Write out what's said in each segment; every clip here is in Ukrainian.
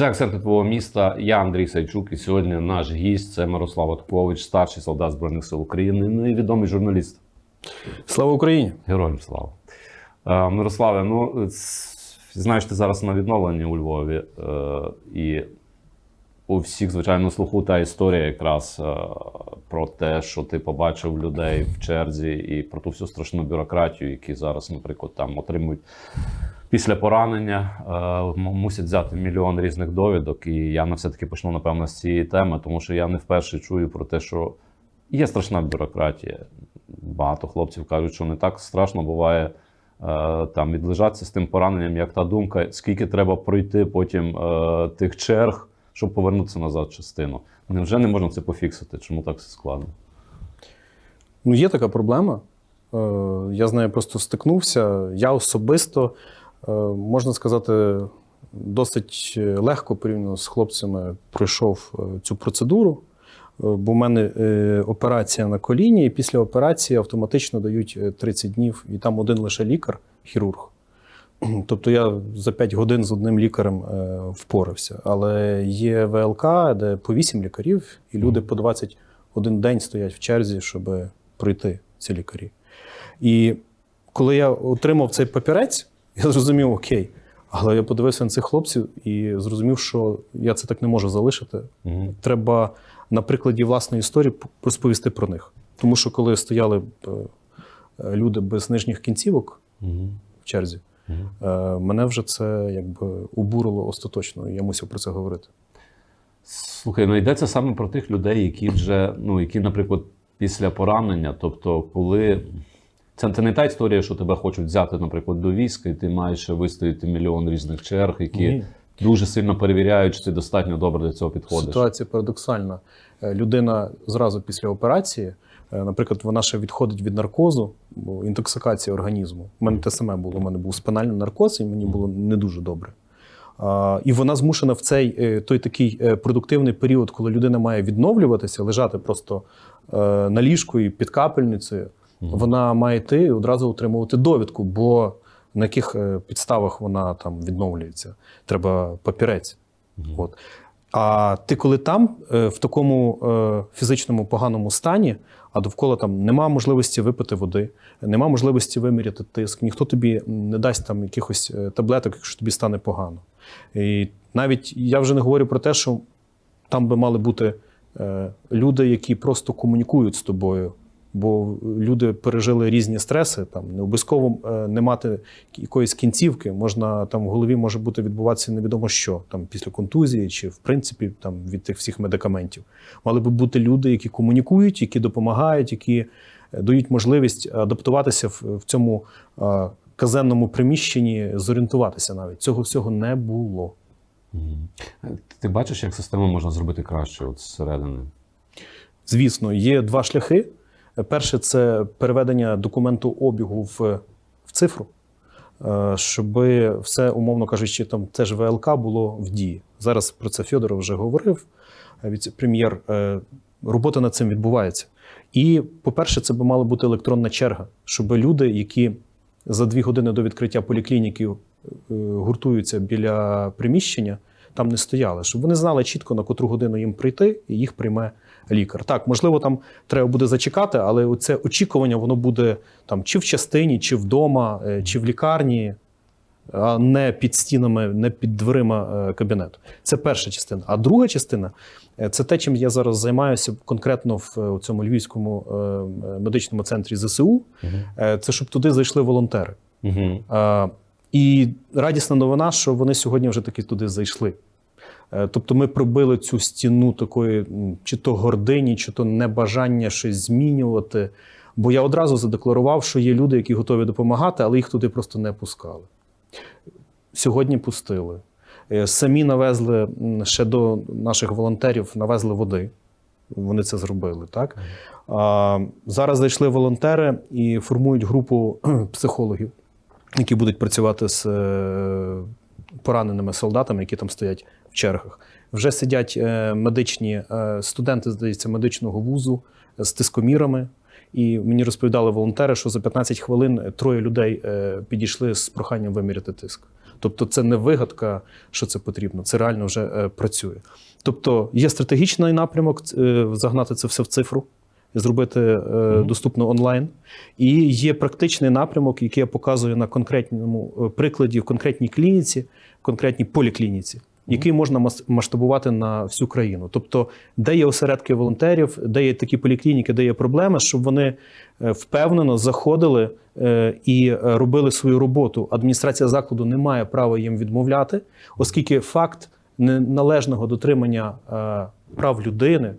Це акценти твого міста. Я Андрій Сайчук, і сьогодні наш гість це Мирослав Откович, старший солдат Збройних сил України, невідомий журналіст. Слава Україні! Героям слава. Е, Мирославе, ну знаєш, ти зараз на відновленні у Львові, е, і у всіх, звичайно, слуху та історія якраз е, про те, що ти побачив людей в черзі, і про ту всю страшну бюрократію, які зараз, наприклад, там отримують після поранення, е, мусять взяти мільйон різних довідок. І я на все-таки почну, напевно, з цієї теми, тому що я не вперше чую про те, що є страшна бюрократія. Багато хлопців кажуть, що не так страшно буває е, там відлежатися з тим пораненням, як та думка, скільки треба пройти потім е, тих черг, щоб повернутися назад частину. Невже не можна це пофіксити? Чому так все складно? Ну, є така проблема. Е, Я з нею просто стикнувся. Я особисто, можна сказати, досить легко порівняно з хлопцями пройшов е, цю процедуру. Е, Бо в мене е, операція на коліні, і після операції автоматично дають е, 30 днів, і там один лише лікар, хірург. Тобто я за 5 годин з одним лікарем е, впорався. Але є ВЛК, де по 8 лікарів, і люди по 21 день стоять в черзі, щоб пройти ці лікарі. І коли я отримав цей папірець, я зрозумів, окей. Але я подивився на цих хлопців і зрозумів, що я це так не можу залишити. Угу. Треба на прикладі власної історії розповісти про них. Тому що коли стояли е, люди без нижніх кінцівок Угу. в черзі, Угу. мене вже це якби обурило остаточно, і я мусив про це говорити. Слухай, ну йдеться саме про тих людей, які вже, ну, які, наприклад, після поранення, тобто, коли. Це, це не та історія, що тебе хочуть взяти, наприклад, до війська, і ти маєш вистояти мільйон різних черг, які Ні. дуже сильно перевіряють, чи ти достатньо добре до цього підходиш. Ситуація парадоксальна. Е, Людина зразу після операції, е, наприклад, вона ще відходить від наркозу, інтоксикація організму. У мене те саме було. У мене був спинальний наркоз, і мені було не дуже добре. І вона змушена в цей е, той такий продуктивний період, коли людина має відновлюватися, лежати просто на ліжку і під капельницею. Вона має йти і одразу отримувати довідку, бо на яких е, підставах вона там відновлюється. Треба папірець. От. А ти коли там, е, в такому е, фізичному поганому стані, а довкола там нема можливості випити води, нема можливості виміряти тиск, ніхто тобі не дасть там якихось таблеток, якщо тобі стане погано. І навіть я вже не говорю про те, що там би мали бути люди, які просто комунікують з тобою. Бо люди пережили різні стреси, там не обов'язково е, не мати якоїсь кінцівки. Можна там в голові може бути відбуватися невідомо що, там після контузії, чи в принципі там від тих всіх медикаментів. Мали би бути люди, які комунікують, які допомагають, які е, дають можливість адаптуватися в, в цьому е, казенному приміщенні, зорієнтуватися навіть. Цього всього не було. Ти бачиш, як систему можна зробити краще от зсередини? Звісно, є два шляхи. Перше це переведення документу обігу в, в цифру, е, щоб все, умовно кажучи, там це ж ВЛК було в дії. Зараз про це Федоров вже говорив. Віце-прем'єр. Е, Робота над цим відбувається. І, по-перше, це би мала бути електронна черга, щоб люди, які за дві години до відкриття поліклініки е, гуртуються біля приміщення, там не стояли, щоб вони знали чітко, на котру годину їм прийти, і їх прийме лікар. Так, можливо, там треба буде зачекати, але це очікування воно буде там чи в частині, чи вдома, е, чи в лікарні, а не під стінами, не під дверима е, кабінету. Це перша частина. А друга частина е, це те, чим я зараз займаюся конкретно в цьому львівському медичному центрі ЗСУ. Е, Це щоб туди зайшли волонтери. Угу. І радісна новина, що вони сьогодні вже таки туди зайшли. Е, Тобто ми пробили цю стіну такої чи то гордині, чи то небажання щось змінювати. Бо я одразу задекларував, що є люди, які готові допомагати, але їх туди просто не пускали. Сьогодні пустили. Е, Самі навезли ще до наших волонтерів, навезли води. Вони це зробили. Так? А, зараз зайшли волонтери і формують групу психологів, які будуть працювати з е, пораненими солдатами, які там стоять в чергах. Вже сидять е, медичні е, студенти, здається, медичного вузу з тискомірами. І мені розповідали волонтери, що за 15 хвилин троє людей е, підійшли з проханням виміряти тиск. Тобто, це не вигадка, що це потрібно, це реально вже е, працює. Тобто, є стратегічний напрямок е, загнати це все в цифру. Зробити е, доступно онлайн, і є практичний напрямок, який я показую на конкретному е, прикладі в конкретній клініці, в конкретній поліклініці, який можна мас- масштабувати на всю країну. Тобто, де є осередки волонтерів, де є такі поліклініки, де є проблеми, щоб вони е, впевнено заходили е, і робили свою роботу. Адміністрація закладу не має права їм відмовляти, оскільки факт неналежного дотримання е, прав людини,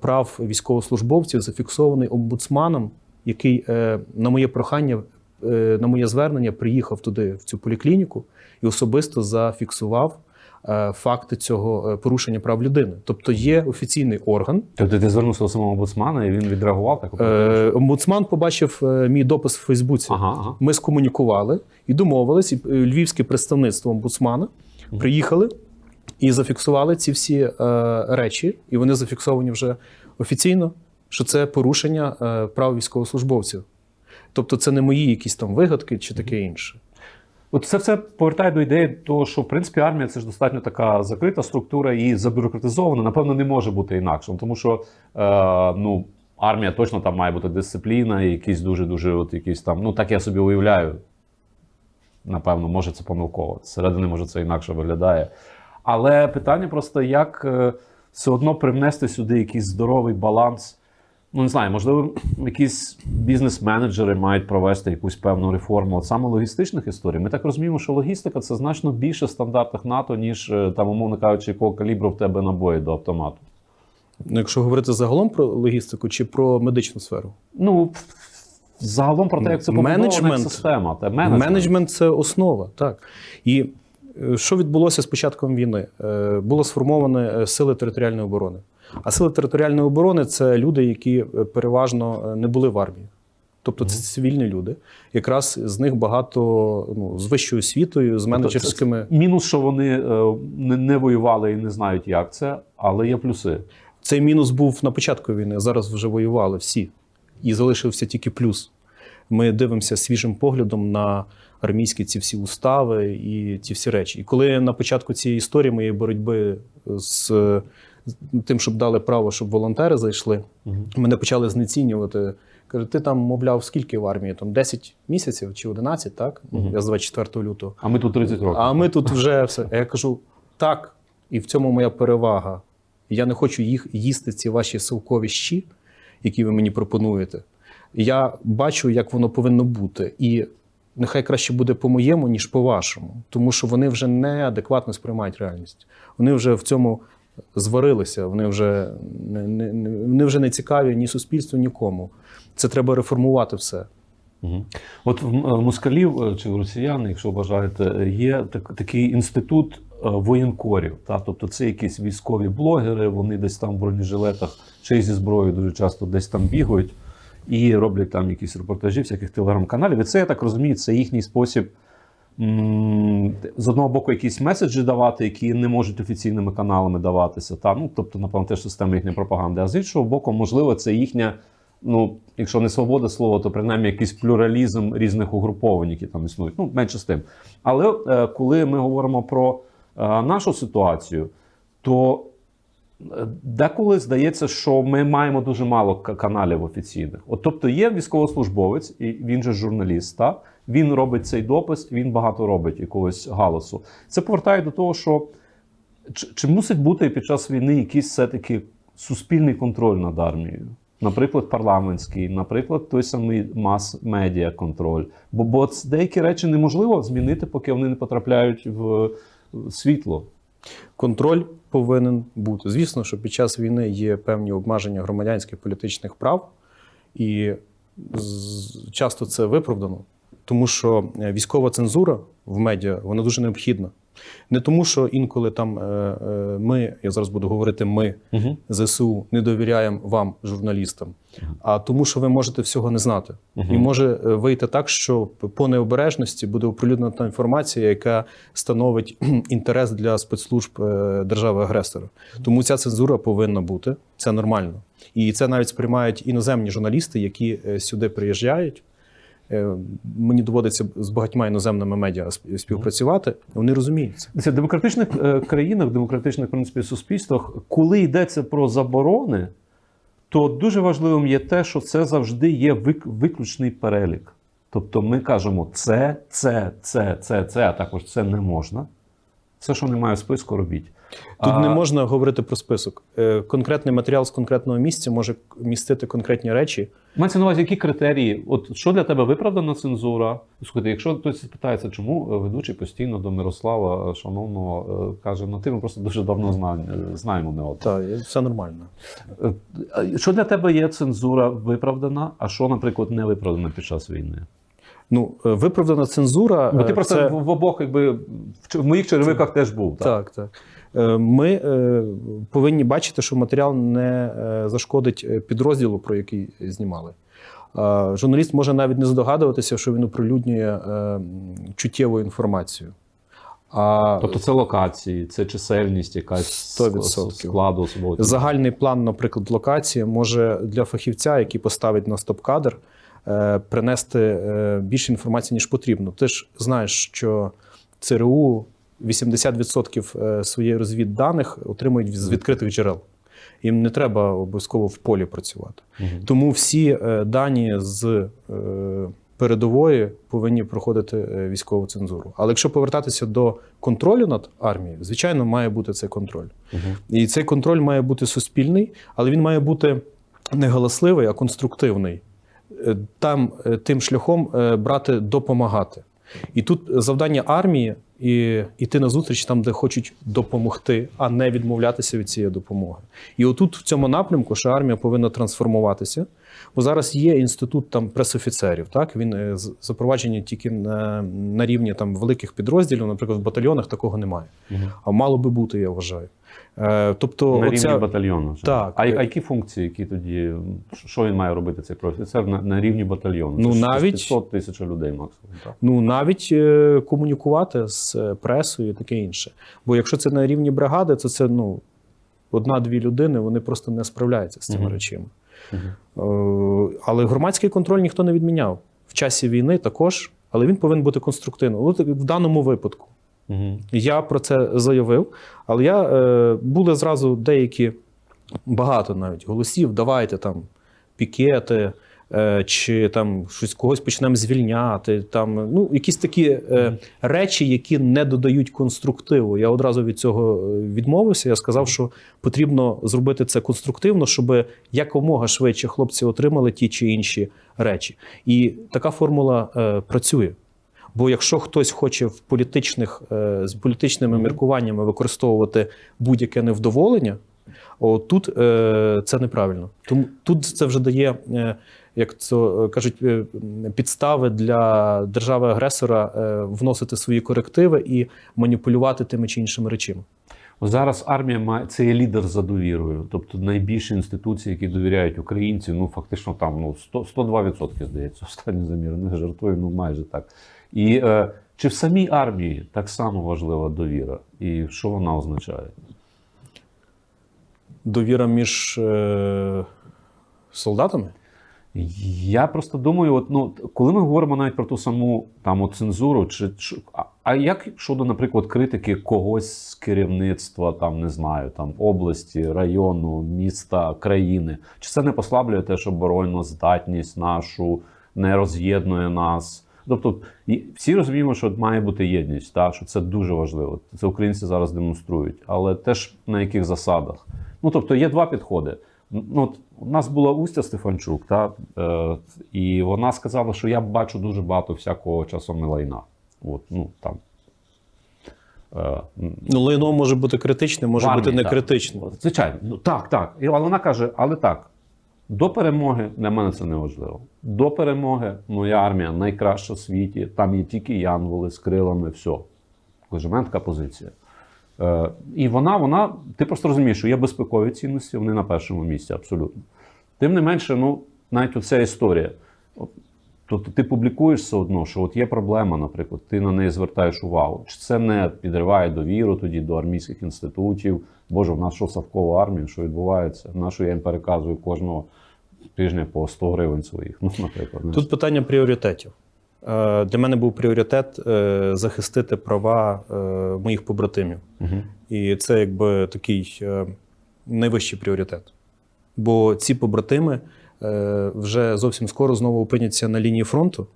прав військовослужбовців зафіксований омбудсманом, який на моє прохання, на моє звернення приїхав туди, в цю поліклініку, і особисто зафіксував факти цього е, порушення прав людини. Тобто є офіційний орган. Тобто ти звернувся до самого омбудсмана, і він відреагував так? Е, Омбудсман побачив е, мій допис в Фейсбуці. Ага, ага. Ми скомунікували і домовились. І е, львівське представництво омбудсмана приїхали і зафіксували ці всі е, речі, і вони зафіксовані вже офіційно, що це порушення е, прав військовослужбовців. Тобто, це не мої якісь там вигадки чи таке інше. От це все повертає до ідеї, того, що в принципі армія це ж достатньо така закрита структура і забюрократизована. Напевно, не може бути інакшим, тому що е, ну, армія точно там має бути дисципліна, якісь дуже дуже от якісь там. Ну так я собі уявляю. Напевно, може це помилково. Зсередини, може, це інакше виглядає. Але питання просто, як е, все одно привнести сюди якийсь здоровий баланс. Ну, не знаю, можливо, якісь бізнес-менеджери мають провести якусь певну реформу. От саме логістичних історій. Ми так розуміємо, що логістика це значно більше в стандартах НАТО, ніж е, там, умовно кажучи, якого калібру в тебе набої до автомату. Ну, якщо говорити загалом про логістику чи про медичну сферу, Ну, загалом про те, як це побудована система. Та менеджмент. Менеджмент це основа, так. І е, що відбулося з початком війни? Е, Було сформоване е, сили територіальної оборони. А сили територіальної оборони це люди, які е, переважно е, не були в армії. Тобто це цивільні люди. Якраз з них багато ну, з вищою освітою, з менеджерськими. Мінус, що вони е, не, не воювали і не знають, як це, але є плюси. Цей мінус був на початку війни. Зараз вже воювали всі. І залишився тільки плюс. Ми дивимося свіжим поглядом на армійські ці всі устави і ці всі речі. І коли на початку цієї історії моєї боротьби з тим, щоб дали право, щоб волонтери зайшли, мене почали знецінювати. Каже, ти там, мовляв, скільки в армії? Там 10 місяців чи 11, так? Ну, Я з 24 лютого. А ми тут 30 років. А ми тут вже все. А я кажу: так, і в цьому моя перевага. Я не хочу їх їсти, ці ваші силкові щі, які ви мені пропонуєте. Я бачу, як воно повинно бути. І нехай краще буде по-моєму, ніж по-вашому. Тому що вони вже неадекватно сприймають реальність. Вони вже в цьому зварилися, вони вже не, не, вони вже не цікаві ні суспільству, нікому. Це треба реформувати все. От в е, москалів е, чи в росіян, якщо бажаєте, є так, такий інститут е, воєнкорів. Та? Тобто це якісь військові блогери, вони десь там в бронежилетах чи зі зброєю дуже часто десь там бігають і роблять там якісь репортажі всяких телеграм-каналів. І це, я так розумію, це їхній спосіб. З одного боку, якісь меседжі давати, які не можуть офіційними каналами даватися. Та? Ну, тобто, напевно, теж система їхньої пропаганди. А з іншого боку, можливо, це їхня ну, якщо не свобода слова, то принаймні якийсь плюралізм різних угруповань, які там існують. Ну, менше з тим. Але е, коли ми говоримо про е, нашу ситуацію, то е, деколи здається, що ми маємо дуже мало каналів офіційних. От, тобто є військовослужбовець, і він же журналіст, та? Він робить цей допис, він багато робить якогось галасу. Це повертає до того, що чи, чи мусить бути під час війни якийсь все-таки суспільний контроль над армією? Наприклад, парламентський, наприклад, той самий мас-медіа контроль. Бо, бо деякі речі неможливо змінити, поки вони не потрапляють в світло. Контроль повинен бути. Звісно, що під час війни є певні обмеження громадянських політичних прав, і часто це виправдано, тому що е, військова цензура в медіа вона дуже необхідна. Не тому, що інколи там е, е, ми, я зараз буду говорити ми, Угу. ЗСУ, не довіряємо вам, журналістам, а тому, що ви можете всього не знати. Мгм. І може вийти так, що по необережності буде оприлюднена та інформація, яка становить інтерес для спецслужб держави-агресора. Тому ця цензура повинна бути. Це нормально. І це навіть сприймають іноземні журналісти, які сюди приїжджають. Е, мені доводиться з багатьма іноземними медіа сп- співпрацювати. Вони розуміють це. Це в демократичних е, країнах, в демократичних в принципі, суспільствах, коли йдеться про заборони, то дуже важливим є те, що це завжди є виключний перелік. Тобто ми кажемо це, це, це, це, це, а також це не можна. Все, що немає в списку, робіть. Тут А, не можна говорити про список. Е, Конкретний матеріал з конкретного місця може містити конкретні речі. Мається на увазі, які критерії? От що для тебе виправдана цензура? Слухайте, якщо хтось питається, чому е, ведучий постійно до Мирослава е, шановного каже: ну ти ми просто дуже давно зна- знаємо не одного. Так, все нормально. Що для тебе є цензура виправдана, а що, наприклад, не виправдана під час війни? Ну, виправдана цензура. Бо ти е, просто це... в обох, якби в в моїх черевиках теж був. Так? Так, так. Е, Ми е, повинні бачити, що матеріал не е, зашкодить підрозділу, про який знімали. Журналіст може навіть не здогадуватися, що він оприлюднює чуттєву інформацію. А Тобто це локації, це чисельність, якась 100%. складу особового. загальний план, наприклад, локації може для фахівця, який поставить на стоп-кадр, принести більше інформації, ніж потрібно. Ти ж знаєш, що ЦРУ 80% е, своєї розвідданих отримують з відкритих джерел. Їм не треба обов'язково в полі працювати. Мгм. Тому всі е, дані з е, передової повинні проходити військову цензуру. Але якщо повертатися до контролю над армією, звичайно, має бути цей контроль. Мгм. І цей контроль має бути суспільний, але він має бути не галасливий, а конструктивний. Там тим шляхом брати допомагати. І тут завдання армії і йти на зустріч там, де хочуть допомогти, а не відмовлятися від цієї допомоги. І отут в цьому напрямку, що армія повинна трансформуватися. Бо зараз є інститут там пресофіцерів. Так він е, запроваджений тільки на, на рівні там великих підрозділів, наприклад, в батальйонах такого немає. Угу. А мало би бути, я вважаю. Е, тобто, На оця- рівні батальйону. Так. А, а які функції, які тоді, що він має робити, цей профіцер на, на рівні батальйону? Ну, Це навіть- 500 тисяч людей максимум. Так? ну навіть е, комунікувати з е, пресою і таке інше. Бо якщо це на рівні бригади, то це ну одна-дві людини, вони просто не справляються з цими Мгм. речами. Мгм. Е, але громадський контроль ніхто не відміняв. В часі війни також, але він повинен бути конструктивним. В даному випадку. Я про це заявив, але я е, були зразу деякі багато навіть голосів. Давайте там пікети, е, чи там щось когось почнемо звільняти. Там ну якісь такі е, речі, які не додають конструктиву. Я одразу від цього е, відмовився. Я сказав, що потрібно зробити це конструктивно, щоб якомога швидше хлопці отримали ті чи інші речі. І така формула е, працює. Бо якщо хтось хоче в політичних е, з політичними міркуваннями використовувати будь-яке невдоволення, о, тут е, це неправильно. Тому тут це вже дає, е, як це кажуть, підстави для держави-агресора е, вносити свої корективи і маніпулювати тими чи іншими речами. Зараз армія має це є лідер за довірою, тобто найбільші інституції, які довіряють українців, ну фактично там ну 100, 102% здається, останній замір. Не жартую, ну майже так. І е, чи в самій армії так само важлива довіра, і що вона означає? Довіра між е, солдатами. Я просто думаю, от, ну, коли ми говоримо навіть про ту саму там, от, цензуру, чи, чи а, а як щодо, наприклад, критики когось з керівництва, там не знаю, там області, району, міста, країни, чи це не послаблює теж оборонну здатність нашу, не роз'єднує нас? Тобто, всі розуміємо, що має бути єдність, так, що це дуже важливо. Це українці зараз демонструють, але теж на яких засадах? Ну тобто є два підходи. Ну, от у нас була Устя Стефанчук, та, е, і вона сказала, що я бачу дуже багато всякого часом лайна. От, ну, там, е, Ну, лайно може бути критичним, може армії, бути не так. критичним. Звичайно, ну так, так. І, але вона каже, але так. До перемоги для мене це не важливо. До перемоги моя армія найкраща в світі. Там є тільки янголи з крилами, все. Каже, в мене така позиція. Е, і вона, вона, ти просто розумієш, що є безпекові цінності, вони на першому місці, абсолютно. Тим не менше, ну, навіть оця історія. Тобто ти публікуєш все одно, що от є проблема, наприклад, ти на неї звертаєш увагу. Чи це не підриває довіру тоді до армійських інститутів? Боже, в нас що Савкова армія, що відбувається? На що я їм переказую кожного тижня по 100 гривень своїх. Ну, наприклад. Тут питання пріоритетів. Е, Для мене був пріоритет е, захистити права е, моїх побратимів. Угу. І це якби такий найвищий пріоритет. Бо ці побратими вже зовсім скоро знову опиняться на лінії фронту.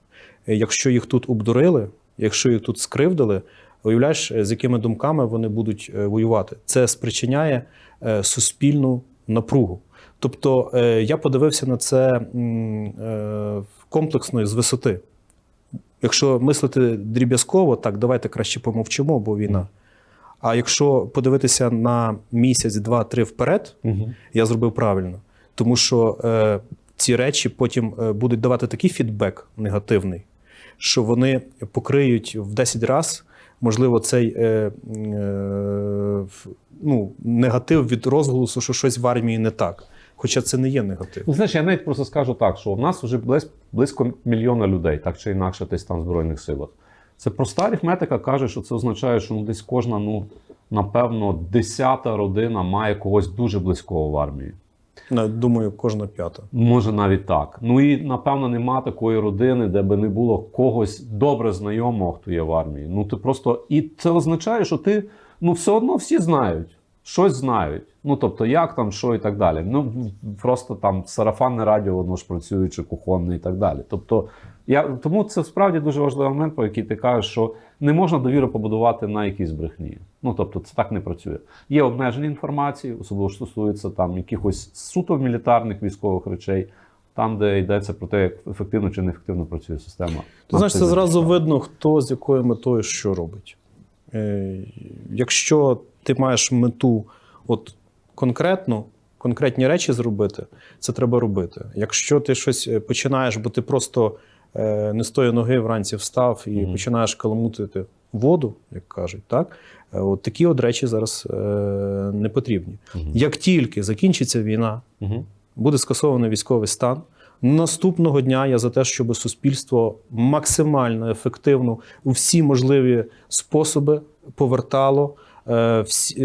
Якщо їх тут обдурили, якщо їх тут скривдили, уявляєш, з якими думками вони будуть воювати. Це спричиняє суспільну напругу. Тобто е, я подивився на це е, комплексно з висоти. Якщо мислити дріб'язково, так давайте краще помовчимо, бо війна. А якщо подивитися на місяць, два, три вперед, Угу. я зробив правильно. Тому що е, ці речі потім е, будуть давати такий фідбек негативний, що вони покриють в 10 разів, можливо, цей е, е, ну, негатив від розголосу, що щось в армії не так. Хоча це не є негатив. Ну, знаєш, я навіть просто скажу так, що в нас вже близько мільйона людей, так чи інакше, десь там в Збройних силах. Це проста арифметика каже, що це означає, що ну, десь кожна, ну, напевно, десята родина має когось дуже близького в армії. Думаю, кожна п'ята. Може навіть так. Ну і напевно нема такої родини, де би не було когось добре знайомого, хто є в армії. Ну ти просто і це означає, що ти ну все одно всі знають, щось знають. Ну тобто, як там, що і так далі. Ну просто там сарафанне радіо, воно ж працює, чи кухонне і так далі. Тобто, я тому це справді дуже важливий момент, про який ти кажеш, що не можна довіру побудувати на якійсь брехні. Ну тобто, це так не працює. Є обмеження інформації, особливо що стосується там якихось суто мілітарних військових речей, там, де йдеться про те, як ефективно чи неефективно працює система. Ти знаєш, це зразу видно, хто з якою метою що робить. Е, якщо ти маєш мету от конкретну, конкретні речі зробити, це треба робити. Якщо ти щось е, починаєш, бо ти просто е, не з тої ноги вранці встав і Мгм. починаєш каламутити воду, як кажуть, так? Е, От такі от речі зараз е, не потрібні. Мгм. Як тільки закінчиться війна, Мгм. буде скасований військовий стан. Наступного дня я за те, щоб суспільство максимально ефективно у всі можливі способи повертало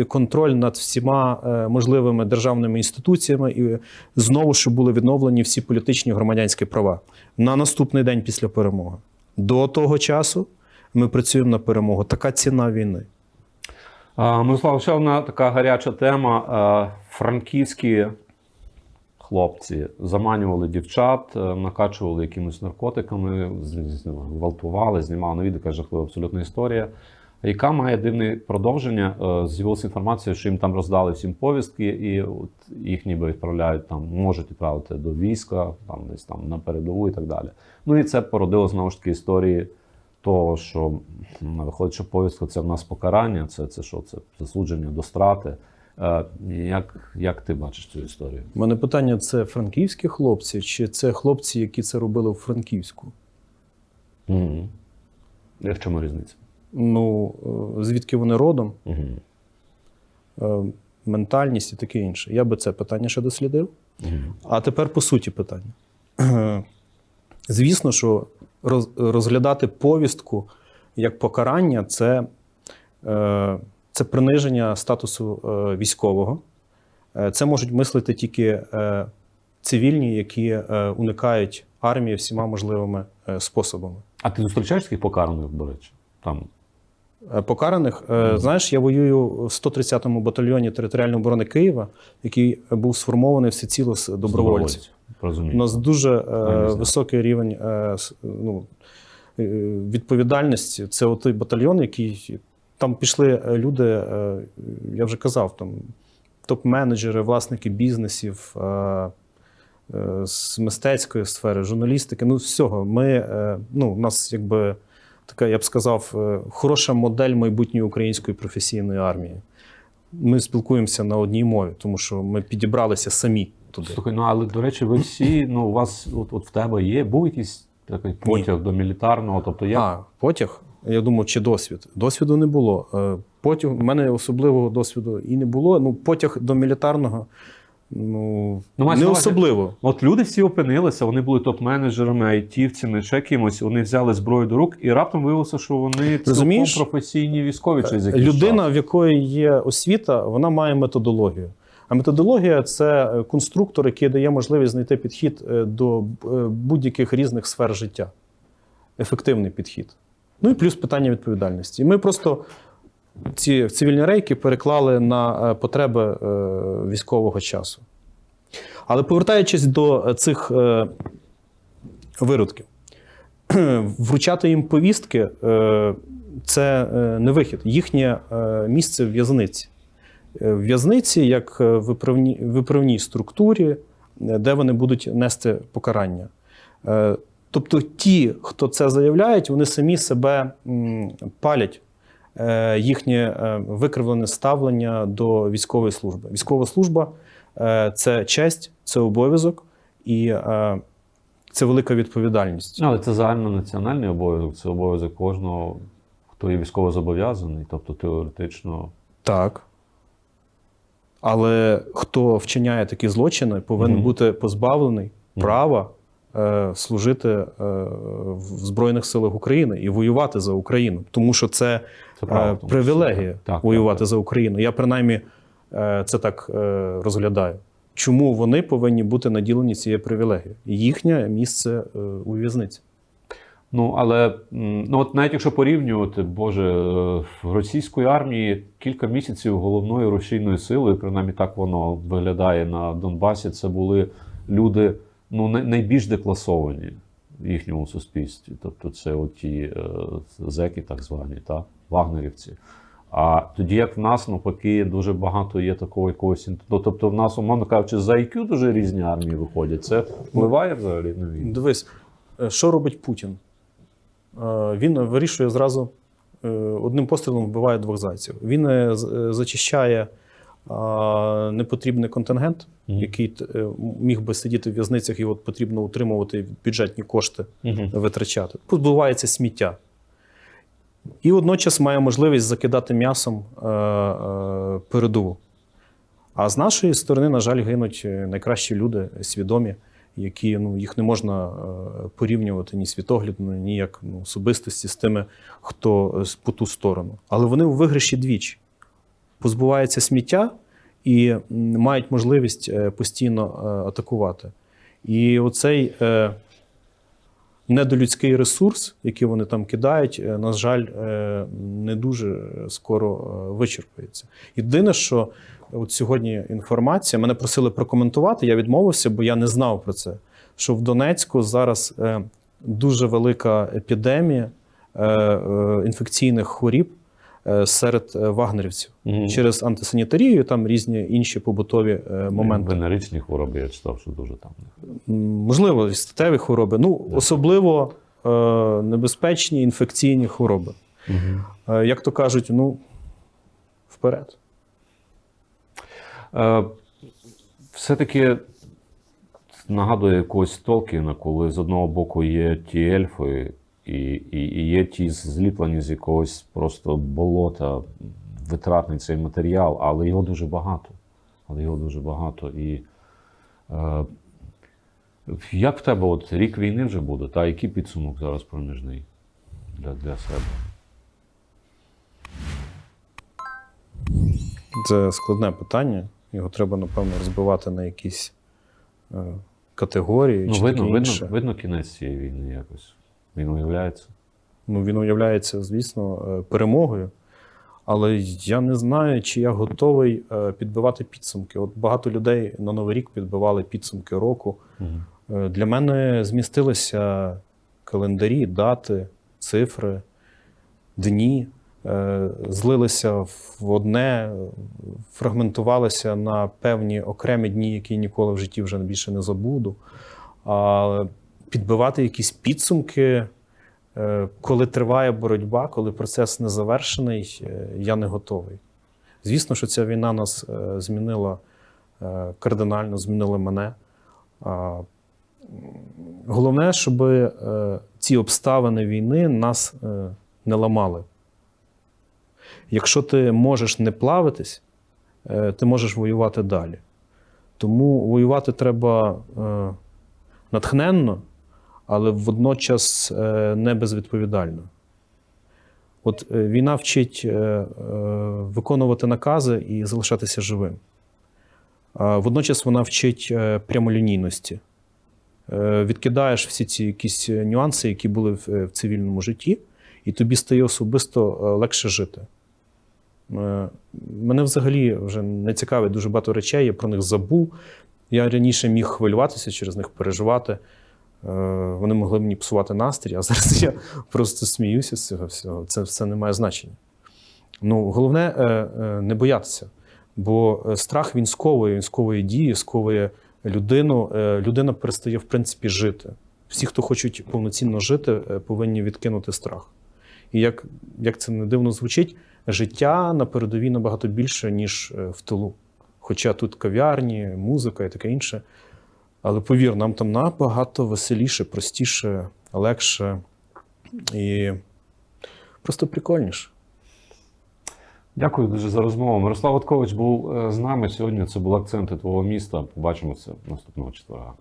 контроль над всіма е, можливими державними інституціями і знову щоб були відновлені всі політичні громадянські права на наступний день після перемоги. До того часу ми працюємо на перемогу. Така ціна війни. Мирослав, ще одна така гаряча тема. Франківські хлопці заманювали дівчат, е, накачували якимись наркотиками, з- з- гвалтували, знімали на відео, така жахлива абсолютна історія. Яка має дивне продовження? Е, З'явилася інформація, що їм там роздали всім повістки, і от їх ніби відправляють там, можуть відправити до війська, там десь там на передову і так далі. Ну і це породило знову ж таки історії того, що виходить, що повістка це в нас покарання, це, це що? Це засудження до страти. Е, Як, як ти бачиш цю історію? У мене питання: це франківські хлопці, чи це хлопці, які це робили в Франківську? Угу. В чому різниця? Ну, е, звідки вони родом, Угу. ментальність і таке інше. Я би це питання ще дослідив. Угу. А тепер по суті питання. Е, Звісно, що розглядати повістку як покарання це, це приниження статусу військового. Це можуть мислити тільки цивільні, які уникають армії всіма можливими способами. А ти зустрічаєш таких покараних, до речі? Там. Е, Покараних, е, знаєш, я воюю в 130-му батальйоні територіальної оборони Києва, який був сформований всеціло з добровольців. Розумію. У нас дуже е, високий рівень е, ну, е, відповідальності. Це от той батальйон, який там пішли люди, е, я вже казав, там топ-менеджери, власники бізнесів. е, З мистецької сфери, журналістики, ну всього. Ми, ну, у нас якби така, я б сказав, е, хороша модель майбутньої української професійної армії. Ми спілкуємося на одній мові, тому що ми підібралися самі туди. Слухай, ну але до речі, ви всі, ну у вас от, от в тебе є, був якийсь такий потяг до мілітарного, тобто я. А, потяг. Я думав, чи досвід. Досвіду не було. Е, Потяг, у мене особливого досвіду і не було. Ну, потяг до мілітарного, ну, Ну, не особливо. От люди всі опинилися, вони були топ-менеджерами, айтівцями, ще кимось. Вони взяли зброю до рук, і раптом виявилося, що вони цілком професійні військові якийсь Людина, в якої є освіта, вона має методологію. А методологія це е, конструктор, який дає можливість знайти підхід е, до е, будь-яких різних сфер життя. ефективний підхід. Ну і плюс питання відповідальності. І ми просто ці цивільні рейки переклали на е, потреби е, військового часу. Але повертаючись до е, цих виродків, вручати їм повістки це не вихід. Їхнє місце в в'язниці. В в'язниці, як е, в виправній, структурі, де вони будуть нести покарання. Тобто ті, хто це заявляють, вони самі себе палять. Е, Їхнє е, викривлене ставлення до військової служби. Військова служба е, це честь, це обов'язок і це велика відповідальність. Але це загальнонаціональний обов'язок, це обов'язок кожного, хто є військово зобов'язаний, тобто теоретично. Так. Але хто вчиняє такі злочини, повинен Мгм. бути позбавлений Мгм. права е, служити е, в Збройних силах України і воювати за Україну. Тому що це, Е, числі. привілегія Так, воювати так, за Україну. Я принаймні е, це так е, розглядаю. Чому вони повинні бути наділені цією привілегією? Їхнє місце у в'язниці. Ну, але ну, от навіть якщо порівнювати, Боже, в російської армії кілька місяців головною рушійною силою, принаймні так воно виглядає на Донбасі, це були люди ну, найбільш декласовані в їхньому суспільстві. Тобто це оті зеки, так звані, та, вагнерівці. А тоді, як в нас, навпаки, дуже багато є такого якогось. ну, Тобто, в нас, умовно кажучи, за IQ дуже різні армії виходять. Це впливає взагалі на війну. Дивись, е, що робить Путін? Е, Він вирішує зразу е, одним пострілом вбиває двох зайців. Він зачищає непотрібний контингент, Мгм. який е, міг би сидіти в в'язницях, і от потрібно утримувати бюджетні кошти, Мгм. витрачати. Позбувається сміття. І водночас має можливість закидати м'ясом е, е, передову. А з нашої сторони, на жаль, гинуть е, найкращі люди, свідомі, які ну, їх не можна е, порівнювати ні світоглядно, ні як ну, особистості з тими, хто е, по ту сторону. Але вони у виграші двічі позбуваються сміття і мають можливість постійно атакувати. І оцей недолюдський ресурс, який вони там кидають, е, на жаль, е, не дуже скоро вичерпується. Єдине, що от сьогодні інформація, мене просили прокоментувати, я відмовився, бо я не знав про це. Що в Донецьку зараз е, дуже велика епідемія е, е, інфекційних хворіб е, серед е, вагнерівців Мгм. через антисанітарію, там різні інші побутові е, моменти. Венеричні хвороби, я читав, що дуже там. Можливо, і статеві хвороби. Ну, особливо е, небезпечні інфекційні хвороби. Е, як то кажуть, ну, вперед. Е, все-таки нагадує якогось Толкіна, коли з одного боку є ті ельфи, і, і, і є ті зліплені з якогось просто болота, витратний цей матеріал, але його дуже багато. Але його дуже багато. І е, як в тебе от рік війни вже буде, та який підсумок зараз проміжний для, для себе? Це складне питання. Його треба, напевно, розбивати на якісь е, категорії. Ну, чи видно, таке видно, інше. видно кінець цієї війни якось. Він уявляється. Ну, він уявляється, звісно, е, перемогою. Але я не знаю, чи я готовий е, підбивати підсумки. От багато людей на Новий рік підбивали підсумки року. Е, Для мене змістилися календарі, дати, цифри, дні, злилися в одне, фрагментувалися на певні окремі дні, які ніколи в житті вже більше не забуду. А підбивати якісь підсумки, е, коли триває боротьба, коли процес не завершений, е, я не готовий. Звісно, що ця війна нас е, змінила кардинально, змінила мене. Головне, щоб ці обставини війни нас не ламали. Якщо ти можеш не плавитись, ти можеш воювати далі. Тому воювати треба натхненно, але водночас е, не безвідповідально. От е, війна вчить е, виконувати накази і залишатися живим. Водночас вона вчить прямолінійності. відкидаєш всі ці якісь нюанси, які були в, цивільному житті, і тобі стає особисто легше жити. Мене взагалі вже не цікавить дуже багато речей, я про них забув. Я раніше міг хвилюватися через них, переживати. Е, Вони могли мені псувати настрій, а зараз я просто сміюся з цього всього. Це все не має значення. Ну, головне е, е, не боятися, бо страх він сковує, він сковує дії, сковує людину. Людина перестає, в принципі, жити. Всі, хто хочуть повноцінно жити, повинні відкинути страх. І як, як це не дивно звучить, життя на передовій набагато більше, ніж в тилу. Хоча тут кав'ярні, музика і таке інше. Але повір, нам там набагато веселіше, простіше, легше і просто прикольніше. Дякую дуже за розмову. Мирослав Откович був е, з нами сьогодні. Це були акценти твого міста. Побачимося наступного четверга.